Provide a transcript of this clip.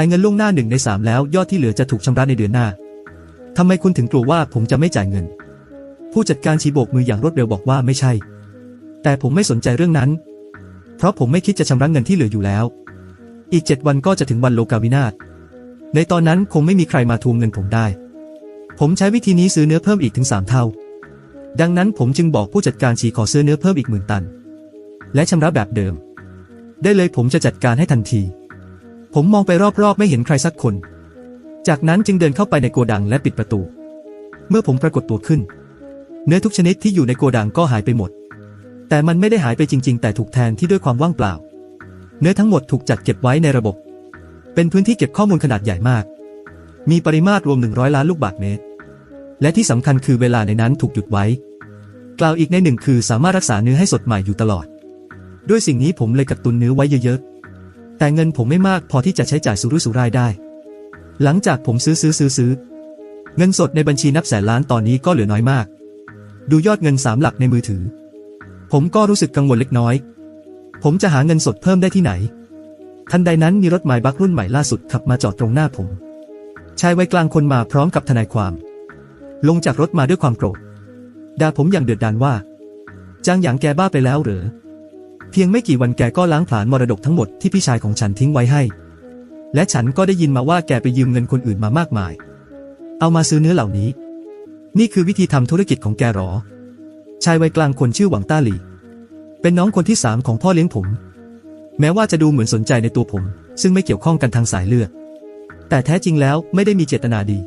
ายเงินล่วงหน้าหนึ่งในสามแล้วยอดที่เหลือจะถูกชำระในเดือนหน้าทำไมคุณถึงกลัวว่าผมจะไม่จ่ายเงิน ผู้จัดการชี้โบกมืออย่างรวดเร็วบอกว่าไม่ใช่ แต่ผมไม่สนใจเรื่องนั้น เพราะผมไม่คิดจะชำระเงินที่เหลืออยู่แล้ว อีกเจ็ดวันก็จะถึงวันโลกาวินาศในตอนนั้นคงไม่มีใครมาทวงเงินผมได้ ผมใช้วิธีนี้ซื้อเนื้อเพิ่มอีกถึงสามเท่า ดังนั้นผมจึงบอกผู้จัดการชีขอซื้อเนื้อเพิ่มอีกหมื่นตัน และชำระแบบเดิม ได้เลยผมจะจัดการให้ทันที ผมมองไปรอบๆ ไม่เห็นใครสักคน จากนั้นจึงเดินเข้าไปในโกดังและปิดประตู เมื่อผมปรากฏตัวขึ้น เนื้อทุกชนิดที่อยู่ในโกดังก็หายไปหมด แต่มันไม่ได้หายไปจริง ๆ แต่ถูกแทนที่ด้วยความว่างเปล่า เนื้อทั้งหมดถูกจัดเก็บไว้ในระบบ เป็นพื้นที่เก็บข้อมูลขนาดใหญ่มาก มีปริมาตรรวม 100 ล้านลูกบาศก์เมตร และที่สำคัญคือเวลาในนั้นถูกหยุดไว้ กล่าวอีกในหนึ่งคือสามารถรักษาเนื้อให้สดใหม่อยู่ตลอด ด้วยสิ่งนี้ผมเลยกักตุนเนื้อไว้เยอะๆ แต่เงินผมไม่มากพอที่จะใช้จ่ายสุรุ่ยสุร่ายได้ หลังจากผมซื้อซื้อซื้อซื้อ เงินสดในบัญชีนับแสนล้านตอนนี้ก็เหลือน้อยมาก ดูยอดเงินสามหลักในมือถือ ผมก็รู้สึกกังวลเล็กน้อย ผมจะหาเงินสดเพิ่มได้ที่ไหน ทันใดนั้นมีรถหมายบักรุ่นใหม่ล่าสุดขับมาจอดตรงหน้าผม ชายวัยกลางคนมาพร้อมกับทนายความ ลงจากรถมาด้วยความโกรธด่าผมอย่างเดือดดาลว่าจางหยางแกบ้าไปแล้วเหรอ เพียงไม่กี่วันแกก็ล้างผลาญมรดกทั้งหมดที่พี่ชายของฉันทิ้งไว้ให้ และฉันก็ได้ยินมาว่าแกไปยืมเงินคนอื่นมามากมาย เอามาซื้อเนื้อเหล่านี้ นี่คือวิธีทำธุรกิจของแกหรอ ชายวัยกลางคนชื่อหวังต้าหลี่เป็นน้องคนที่สามของพ่อเลี้ยงผม แม้ว่าจะดูเหมือนสนใจในตัวผม ซึ่งไม่เกี่ยวข้องกันทางสายเลือด แต่แท้จริงแล้วไม่ได้มีเจตนาดี